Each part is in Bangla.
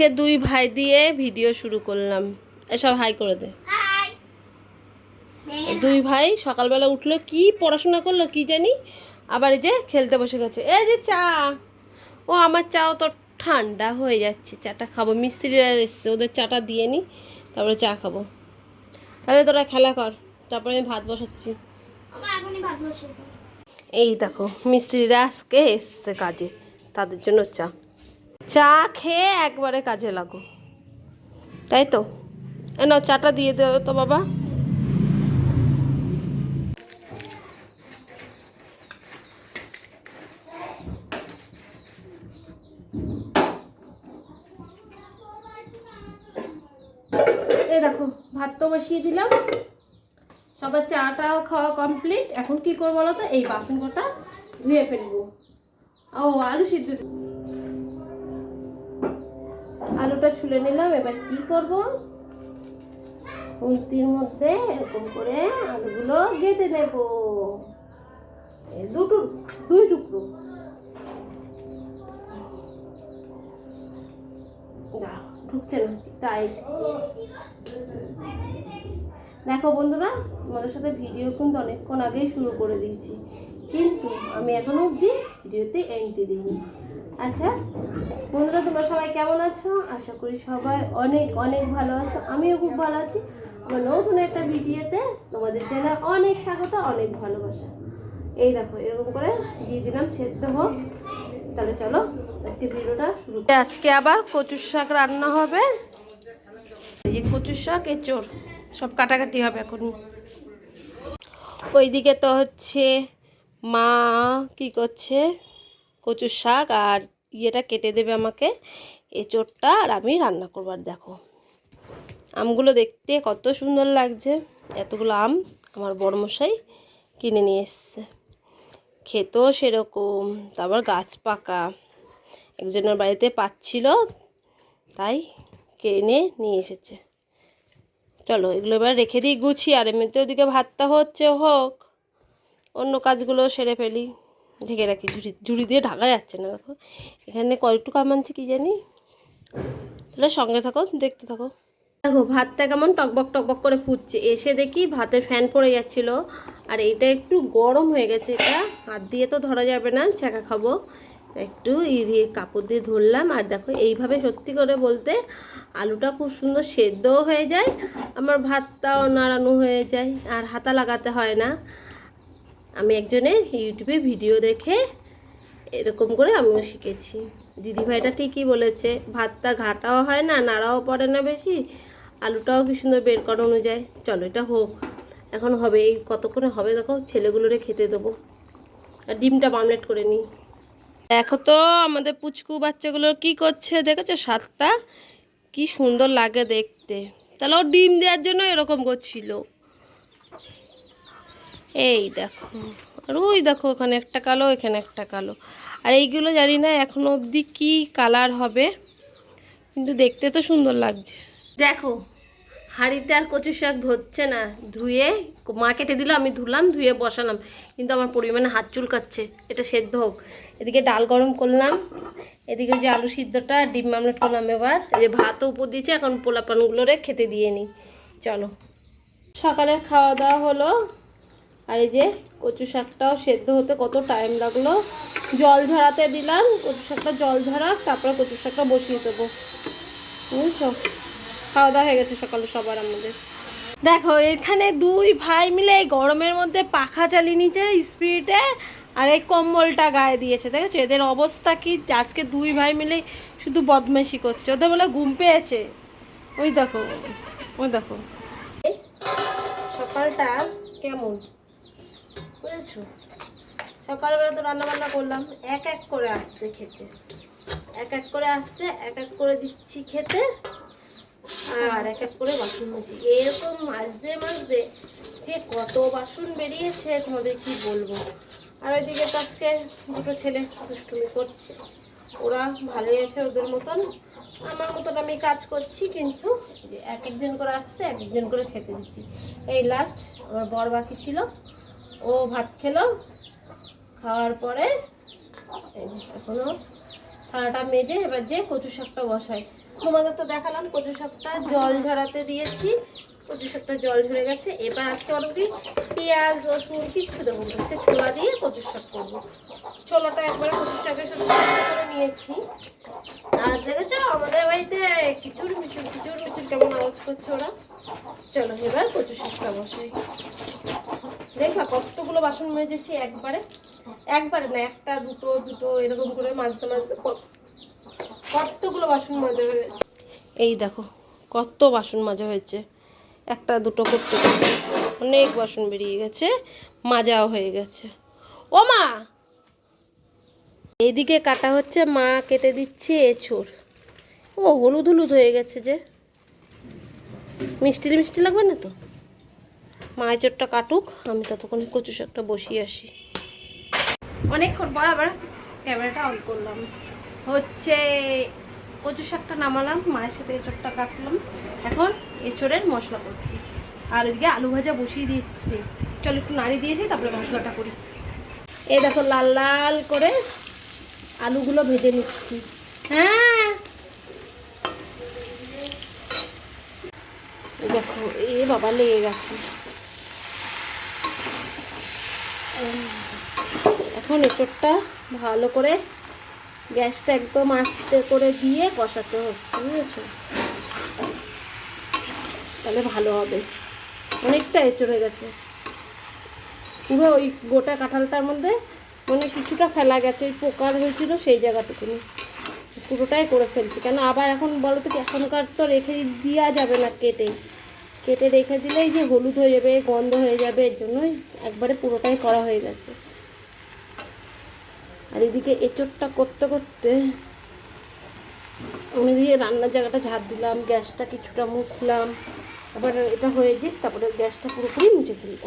আজকে দুই ভাই দিয়ে ভিডিও শুরু করলাম। এসব হাই করে দে। দুই ভাই সকালবেলা উঠল কি পড়াশোনা করল কি জানি? আবার এই যে খেলতে বসে গেছে। এই যে চা। ও আমার চাও তো ঠান্ডা হয়ে যাচ্ছে। চাটা খাব। মিস্ত্রিরা এসছে ওদের চাটা দিয়ে নি তারপরে চা খাব। তাহলে তোরা খেলা কর। তারপরে আমি ভাত বসাচ্ছি। এই দেখো মিস্ত্রিরা আজকে এসছে কাজে। তাদের জন্য চা। চা খেয়ে একবারে কাজে লাগো। তাই তো? নাও, চাটা দিয়ে দেবো তো বাবা। এই দেখো, ভাত তো বসিয়ে দিলাম। সবার চাটাও খাওয়া কমপ্লিট এখন কি করব বলো তো? এই বাসন কটা ধুয়ে ফেলব। ও, আলু সিদ্ধ আলুটা ছুলে নিলাম, এবার কি করব? উল্টির মধ্যে এরকম করে আলুগুলো গেঁথে নেব। দুটো, দুই টুকরো। ঢুকছে না টাইট দেখো বন্ধুরা, তোমাদের সাথে ভিডিও কিন্তু অনেকক্ষণ আগেই শুরু করে দিয়েছি। কিন্তু আমি এখনও অবধি ভিডিওতে এন্ট্রি দিইনি। আচ্ছা বন্ধুরা, তোমরা সবাই কেমন আছো? আশা করি সবাই অনেক অনেক ভালো আছো। আমিও খুব ভালো আছি। আমার নতুন একটা ভিডিওতে তোমাদের জানা অনেক স্বাগত, অনেক ভালোবাসা। এই দেখো, এরকম করে দিয়ে দিলাম, সেদ্ধ হোক। তাহলে চলো, আজকে ভিডিওটা শুরু। আজকে আবার কচুর শাক রান্না হবে। এই কচুর শাক এঁচোড় সব কাটাকাটি হবে এখনই ওইদিকে তো হচ্ছে মা, কি করছে? কচুর শাক আর ইয়েটা কেটে দেবে আমাকে। এঁচোড়টা আর আমি রান্না করবার দেখো, আমগুলো দেখতে কত সুন্দর লাগছে। এতগুলো আম আমার বড়মশাই কিনে নিয়ে এসছে। খেতেও সেরকম, তারপর গাছ পাকা। একজনের বাড়িতে পাচ্ছিল, তাই কিনে নিয়ে এসেছে। চলো, এগুলো এবার রেখে দিই গুছি আর এমনিতে ওদিকে ভাতটা হচ্ছে, হোক। অন্য কাজগুলো সেরে ফেলি। ঢেকে রাখি, ঝুড়ি ঝুড়ি দিয়ে ঢাকা যাচ্ছে না দেখো। এখানে কয়টু কামানছে কি জানি? তাহলে সঙ্গে থাকো, দেখতে থাকো। দেখো, ভাতটা কেমন টকবক টকবক করে ফুটছে। এসে দেখি ভাতের ফ্যান পড়ে যাচ্ছিল। আর এটা একটু গরম হয়ে গেছে এটা। হাত দিয়ে তো ধরা যাবে না, ছ্যাঁকা খাব। একটু ই দিয়ে কাপড় দিয়ে ধরলাম। আর দেখো, এইভাবে সত্যি করে বলতে আলুটা খুব সুন্দর সেদ্ধও হয়ে যায়, আমার ভাতটাও নাড়ানো হয়ে যায়। আর হাতা লাগাতে হয় না। আমি একজনের ইউটিউবে ভিডিও দেখে এরকম করে আমিও শিখেছি। দিদিভাইটা ঠিকই বলেছে, ভাতটা ঘাটাও হয় না, নাড়াও পড়ে না বেশি, আলুটাও কি সুন্দর বের করানো যায় চলো, এটা হোক, এখন হবে, এই কতক্ষণে হবে দেখো, ছেলেগুলোরে খেতে দেবো। আর ডিমটা মামলেট করে নিই। দেখো তো, আমাদের পুচকু বাচ্চাগুলো কি করছে, দেখেছ সাতটা কি সুন্দর লাগে দেখতে। তাহলে ও ডিম দেওয়ার জন্য এরকম করছিল। এই দেখো। আর ওই দেখো, ওখানে একটা কালো, এখানে একটা কালো। আর এইগুলো জানি না এখনও অবধি কি কালার হবে, কিন্তু দেখতে তো সুন্দর লাগছে। দেখো, হাঁড়িতে আর কচু শাক ধরছে না। ধুয়ে, মা কেটে দিল, আমি ধুলাম, ধুয়ে বসালাম। কিন্তু আমার পরিমাণে হাত চুলকাচ্ছে, এটা সেদ্ধ হোক। এদিকে ডাল গরম করলাম, এদিকে যে আলু সিদ্ধটা, ডিম মামলেট করলাম এবার। এই যে ভাতও উপর দিয়েছি, এখন পোলাপানগুলোরে খেতে দিয়ে নিই। চলো। সকালের খাওয়া দাওয়া হলো। আর এই যে কচু শাকটাও সেদ্ধ হতে কত টাইম লাগল? জল ঝরাতে দিলাম, কচু শাকটা জল ঝরা তারপরে কচু শাকটা বসিয়ে দেবো। বুঝছ? খাওয়া দাওয়া হয়ে গেছে সকালে সবার আমাদের। দেখো, এখানে দুই ভাই মিলে এই গরমের মধ্যে পাখা চালিয়ে নিচে স্পিডে আর এই কম্বলটা গায়ে দিয়েছে। দেখেছ? এদের অবস্থা কি? আজকে দুই ভাই মিলে শুধু বদমাইশি করছে। ওদের বলে ঘুম পেয়েছে। ওই দেখো ওই দেখো। সকালটা কেমন? বুঝেছ সকালবেলা তো রান্না বান্না করলাম, এক এক করে আসছে খেতে। এক এক করে আসছে, এক এক করে দিচ্ছি খেতে, আর এক এক করে বাসন মাজছি এরকম মাজতে মাজতে যে কত বাসন বেরিয়েছে, তোমাদের কি বলব? আর ওইদিকে তো আজকে দুটো ছেলে দুষ্টুমি করছে। ওরা ভালোই আছে ওদের মতন। আমার মতন আমি কাজ করছি, কিন্তু এক একজন করে আসছে, এক একজন করে খেতে দিচ্ছি। এই লাস্ট আমার বর বাকি ছিল। ও ভাত খেলো। খাওয়ার পরে এখনও থালাটা মেজে এবার যে কচু শাকটা বসাই। তোমাদের তো দেখালাম কচু শাকটা জল ঝরাতে দিয়েছি। কচু শাকটা জল ঝরে গেছে। এবার আজকে অনেক কি পেঁয়াজ, রসুন কিচ্ছু দেবো হচ্ছে ছোলা দিয়ে কচু শাক করব। ছোলাটা একবারে কচু শাকের সাথে করে নিয়েছি। আর দেখেছ, আমাদের বাড়িতে কিচুর মিচুর কিচুর মিচুর কেমন আওয়াজ করছে ওরা? চলো, এবার কচু শাকটা বসাই দেখবা কতগুলো বাসন মেজেছি একবারে। একবারে না, একটা, দুটো দুটো, এরকম করে মাজতে মাজতে কতগুলো বাসন মাজা হয়েছে। এই দেখো, কত বাসন মাজা হয়েছে। একটা, দুটো করতে অনেক বাসন বেরিয়ে গেছে, মাজাও হয়ে গেছে। ও মা! এইদিকে কাটা হচ্ছে, মা কেটে দিচ্ছে এঁচোড়। ও, হলুদ হলুদ হয়ে গেছে যে। মিষ্টি মিষ্টি লাগবে না তো? মা এঁচোড়টা কাটুক, আমি ততক্ষণে কচু শাকটা বসিয়ে আসি। অনেকক্ষণ পর আবার ক্যামেরাটা অন করলাম। হচ্ছে কচু শাকটা নামালাম, মায়ের সাথে এঁচোড়টা কাটলাম। এখন এঁচোড়ের মশলা করছি। আর ওইদিকে আলু ভাজা বসিয়ে দিয়েছি। চলো একটু নাড়ি দিয়েছি তারপরে মশলাটা করি। এই দেখো লাল লাল করে আলুগুলো ভেজে নিচ্ছি। হ্যাঁ এই দেখো এ বাবা লেগে গেছে। এখন এঁচোড়টা ভালো করে গ্যাসটা একদম আস্তে করে দিয়ে কষাতে হচ্ছে, বুঝেছ? তাহলে ভালো হবে। অনেকটা এঁচড় হয়ে গেছে। পুরো ওই গোটা কাঁঠালটার মধ্যে মানে কিছুটা ফেলা গেছে, ওই পোকার হয়েছিল সেই জায়গাটুকুনি। পুরোটাই করে ফেলছি। কেন আবার এখন বলো তো এখনকার তো রেখে দেওয়া যাবে না কেটে। কেটে রেখে দিলেই যে হলুদ হয়ে যাবে, গন্ধ হয়ে যাবে, এর জন্যই একবারে পুরোটাই করা হয়ে গেছে। আর এদিকে এঁচোড়টা করতে করতে আমি দিয়ে রান্নার জায়গাটা ঝাড় দিলাম, গ্যাসটা কিছুটা মুছলাম। আবার এটা হয়ে যাক তারপরে গ্যাসটা পুরোপুরি মুছে ফেলব।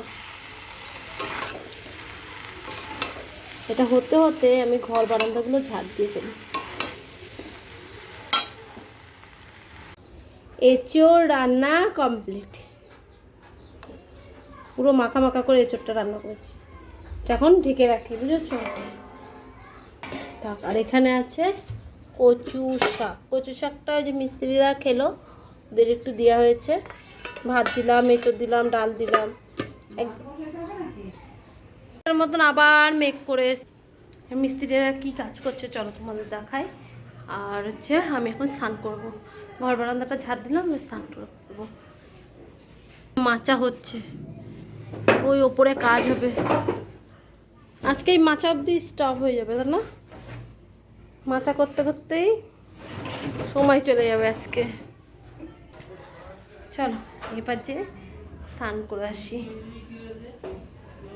এটা হতে হতে আমি ঘর বারান্দাগুলো ঝাড় দিয়ে ফেলি। এঁচোড় রান্না কমপ্লিট পুরো মাখা মাখা করে এঁচোড়টা রান্না করেছি। এখন ঢেকে রাখি, বুঝেছ? আর এখানে আছে কচু শাক। কচু শাকটা যে মিস্ত্রিরা খেলো, ওদের একটু দেওয়া হয়েছে। ভাত দিলাম এঁচোর দিলাম, ডাল দিলাম। এক- মতন আবার মেঘ করে মিস্ত্রিরা কি কাজ করছে, চলো তোমাদের দেখায় আর হচ্ছে আমি এখন স্নান করব। ঘর বারান্দাটা ঝাড় দিলাম, আমি স্নান করব মাচা হচ্ছে। ওই ওপরে কাজ হবে। আজকে এই মাচা অবধি স্টপ হয়ে যাবে তাই না মাচা করতে করতেই সময় চলে যাবে আজকে। চলো, এবার যে স্নান করে আসি।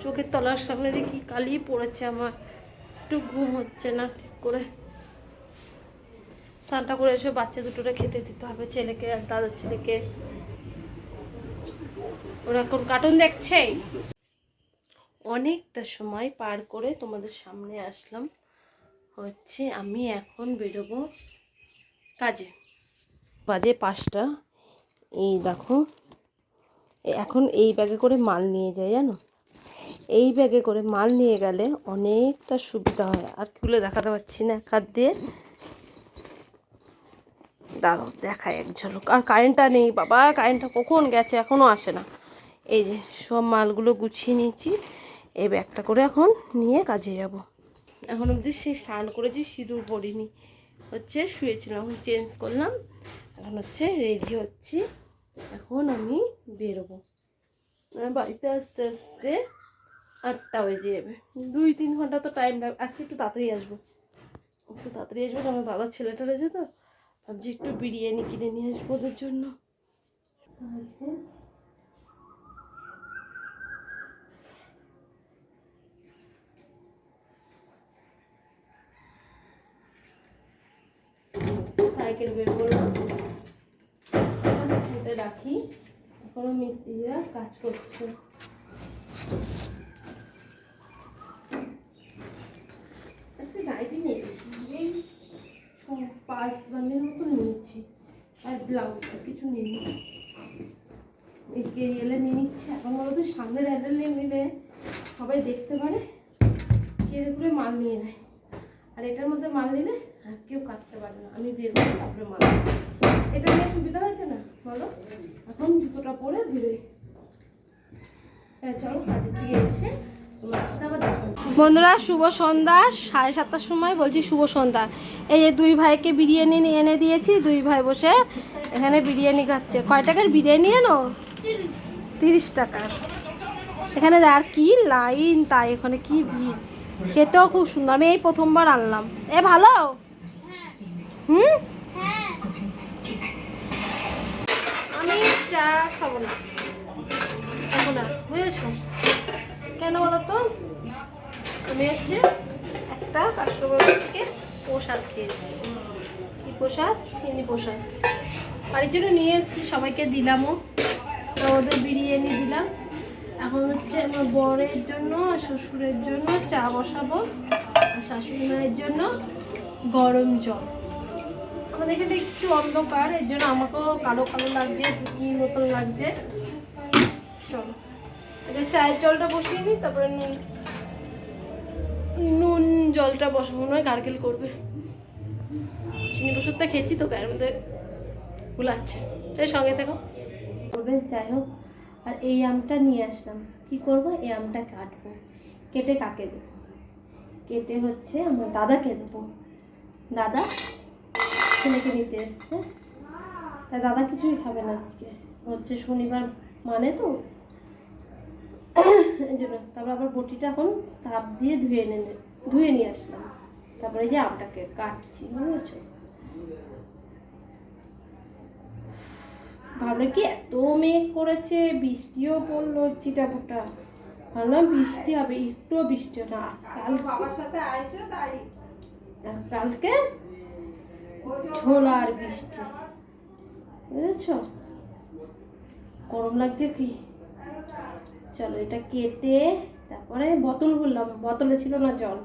চোখের তলার সামনে দেখি কালি পড়েছে আমার। একটু ঘুম হচ্ছে না, ঠিক করে। স্নানটা করে এসে বাচ্চা দুটোরে খেতে দিতে হবে, ছেলেকে আর দাদার ছেলেকে। ওরা এখন কার্টুন দেখছে? অনেকটা সময় পার করে তোমাদের সামনে আসলাম। হচ্ছে আমি এখন বেরোবো কাজে। বাজে পাঁচটা। এই দেখো এখন এই ব্যাগে করে মাল নিয়ে যাই, জানো? এই ব্যাগে করে মাল নিয়ে গেলে অনেকটা সুবিধা হয়। আর খুলে দেখাতে পারছি না এক দিয়ে। দাঁড়াও দেখায় এক ঝলক। আর কারেন্টটা নেই, বাবা কারেন্টটা কখন গেছে? এখনও আসে না। এই যে, সব মালগুলো গুছিয়ে নিয়েছি। এই ব্যাগটা করে এখন নিয়ে কাজে যাব। এখন অবধি সেই স্নান করেছি, সিঁদুর পরিনি। হচ্ছে, শুয়েছিলাম, এখন চেঞ্জ করলাম। এখন হচ্ছে রেডি হচ্ছি। এখন আমি বেরোবো। বাড়িতে আস্তে আস্তে আটটা বেজে যাবে। দুই, তিন ঘণ্টা তো টাইম লাগবে। আজকে একটু তাড়াতাড়ি আসব। একটু তাড়াতাড়ি আসব আমার দাদার ছেলেটা রয়েছে তো। ভাবছি একটু বিরিয়ানি কিনে নিয়ে আসব ওদের জন্য। সাইকেল বের এটা রাখি। এখনও মিস্ত্রিরা কাজ করছে। ব্লাউজ আর কিছু নিয়ে এই কেরিয়ালে নিয়ে নিচ্ছে। এখন বলতো সামনের হ্যান্ডেলে নিলে সবাই দেখতে পারে কেড়ে করে মাল নিয়ে নেয়। আর এটার মধ্যে মাল নিলে কেউ কাটতে পারে না। আমি বের করি তারপরে মাল এটা নিয়ে সুবিধা হয়েছে না? বলো। এখন জুতোটা পরে বেরোই চলো কাজের দিকে এসে বন্ধুরা, শুভ সন্ধ্যা। সাড়ে সাতটার সময় বলছি শুভ সন্ধ্যা। এই যে দুই ভাইকে বিরিয়ানি নিয়ে এনে দিয়েছি, দুই ভাই বসে এখানে বিরিয়ানি খাচ্ছে। কয় টাকার বিরিয়ানি এনো তিরিশ টাকার। এখানে আর কি লাইন, তাই এখানে কি ভিড়। খেতেও খুব সুন্দর। আমি এই প্রথমবার আনলাম। এ, ভালো? হুম? আমি চা খাব না। খাব না। বুঝেছ? কেন বলো তো? আমি হচ্ছে একটা কাস্টমার থেকে প্রসাদ খেয়েছি। কি প্রসাদ? চিনি প্রসাদ। বাড়ির জন্য নিয়ে এসেছি, সবাইকে দিলামও। ওদের বিরিয়ানি দিলাম। এখন হচ্ছে আমার বরের জন্য আর শ্বশুরের জন্য চা বসাবো, আর শাশুড়ি মায়ের জন্য গরম জল। আমাদের এখানে একটু অন্ধকার, এর জন্য আমাকেও কালো কালো লাগছে মতন লাগছে। আগে চায়ের জলটা বসিয়ে নিই তারপরে নুন নুন জলটা বসাবো নয় গার্গেল করবে। চিনি ওষুধটা খেয়েছি তো, গায়ের মধ্যে গুলাচ্ছে তাই সঙ্গে থেকো। করবে, যাই হোক। আর এই আমটা নিয়ে আসলাম। কি করব? এই আমটা কাটবো। কেটে কাকে দেবো? কেটে হচ্ছে আমার দাদাকে দেবো। দাদা ছেলেকে নিতে এসছে। তাই দাদা কিছুই খাবে না আজকে। হচ্ছে শনিবার মানে তো। এই জন্য তারপর আবার বটিটা এখন সাপ দিয়ে ধুয়ে এনে ধুয়ে নিয়ে আসলাম। তারপরে এই যে আমটাকে কাটছি বুঝেছ? ভাবলে কি এত মেঘ করেছে বৃষ্টিও পড়ল চিটাপুটা। ভাবলাম বৃষ্টি হবে একটুও বৃষ্টি না বাবার সাথে আইছে তাই। কালকে ঝোলা আর বৃষ্টি বুঝেছ? গরম লাগছে কি? চলো এটা কেটে তারপরে বোতল ভরলাম। বোতলে ছিল না জল।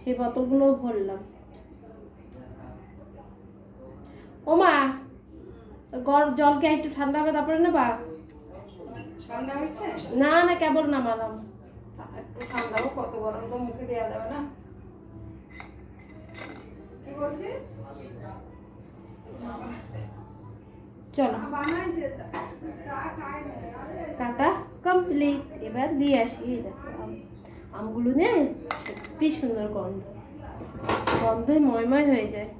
সেই বোতলগুলো ভরলাম। ও মা গর জলকে একটু ঠান্ডা হবে তারপরে নেবা? না না কেবল নামালাম। একটু ঠান্ডাও কত গরম তো মুখে দেওয়া যাবে না। কি বলছিস চলো। বানাইছে চা চা খাই না কাটা? কমপ্লিট এবার দিয়ে আসি দেখো আমগুলো নে হেব্বি সুন্দর গন্ধ। গন্ধে ময়ময় হয়ে যায়।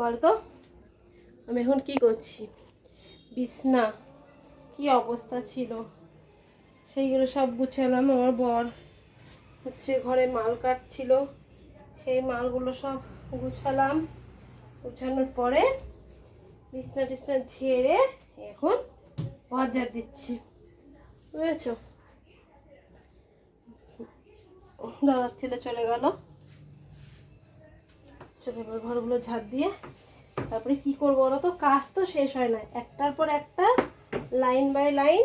বলতো, আমি এখন কি করছি? বিছনা। কি অবস্থা ছিল? সেইগুলো সব গুছালাম, আমার বর হচ্ছে ঘরে মাল কাটছিল। সেই মালগুলো সব গুছালাম। গুছানোর পরে বিছনা টিছনা ঝেড়ে এখন ভজার দিচ্ছি। বুঝেছ? দাদার ছেলে চলে গেল। চলে এবার ঘরগুলো ঝাড় দিয়ে। তারপরে কি করব ওরা তো? কাজ তো শেষ হয় না। একটার পর একটা লাইন বাই লাইন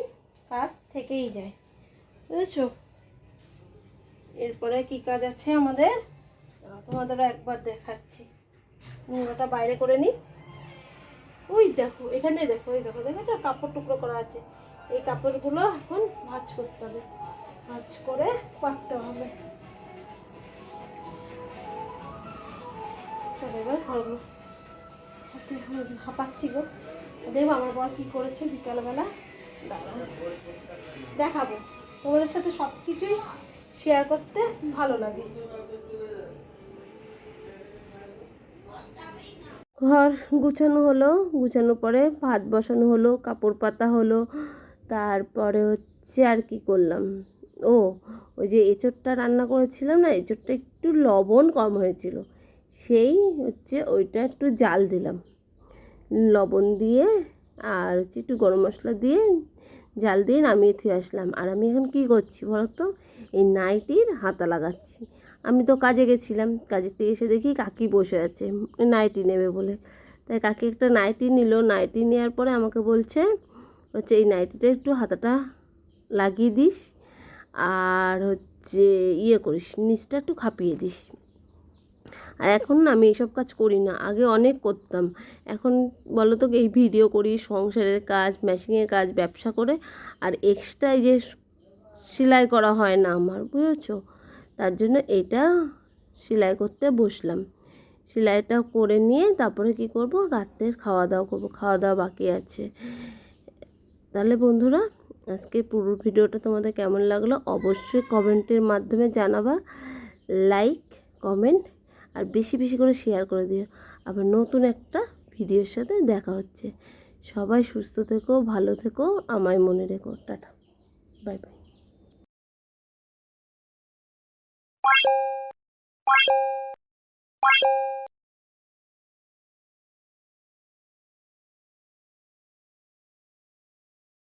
কাজ থেকেই যায়। বুঝেছ? এরপরে কি কাজ আছে আমাদের? দাঁড়াও, তোমাদেরও একবার দেখাচ্ছি। ওটা বাইরে করে নিই ওই দেখো এখানে দেখো ওই দেখো দেখেছ? কাপড় টুকরো করা আছে। এই কাপড়গুলো এখন ভাজ করতে হবে। ভাঁজ করে পাততে হবে। গো। কি করেছে বিকালবেলা? দেখাবো। তোমাদের সাথে সব কিছুই শেয়ার করতে ভালো লাগে। ঘর গুছানো হলো, গুছানোর পরে ভাত বসানো হলো, কাপড় পাতা হলো, তারপরে হচ্ছে আর কি করলাম। ও, ওই যে এঁচোড়টা রান্না করেছিলাম না, এঁচোড়টা একটু লবণ কম হয়েছিল, সেই হচ্ছে ওইটা একটু জাল দিলাম। লবণ দিয়ে আর হচ্ছে একটু গরম মশলা দিয়ে জাল দিয়ে নামিয়ে থুয়ে আসলাম। আর আমি এখন কি করছি বলো তো এই নাইটির হাতা লাগাচ্ছি। আমি তো কাজে গেছিলাম। কাজের থেকে এসে দেখি কাকি বসে আছে। নাইটি নেবে বলে। তাই কাকি একটা নাইটি নিল। নাইটি নেওয়ার পরে আমাকে বলছে, হচ্ছে এই নাইটিটা একটু হাতাটা লাগিয়ে দিস। আর হচ্ছে ইয়ে করিস, নিচটা একটু খাপিয়ে দিস। আর এখন না আমি এইসব কাজ করি না। আগে অনেক করতাম। এখন বলো তো এই ভিডিও করি, সংসারের কাজ মেশিনের কাজ, ব্যবসা করে, আর এক্সট্রা যে সেলাই করা হয় না আমার, বুঝেছ? তার জন্য এটা সেলাই করতে বসলাম। সেলাইটা করে নিয়ে তারপরে কি করব? রাত্রের খাওয়া দাওয়া করব। খাওয়া দাওয়া বাকি আছে। তাহলে বন্ধুরা, আজকে পুরো ভিডিওটা তোমাদের কেমন লাগল? অবশ্যই কমেন্টের মাধ্যমে জানাবা। লাইক কমেন্ট আর বেশি বেশি করে শেয়ার করে দিও। আবার নতুন একটা ভিডিওর সাথে দেখা হচ্ছে। সবাই সুস্থ থেকো, ভালো থেকো, আমায় মনে রেখো। টাটা। Bye by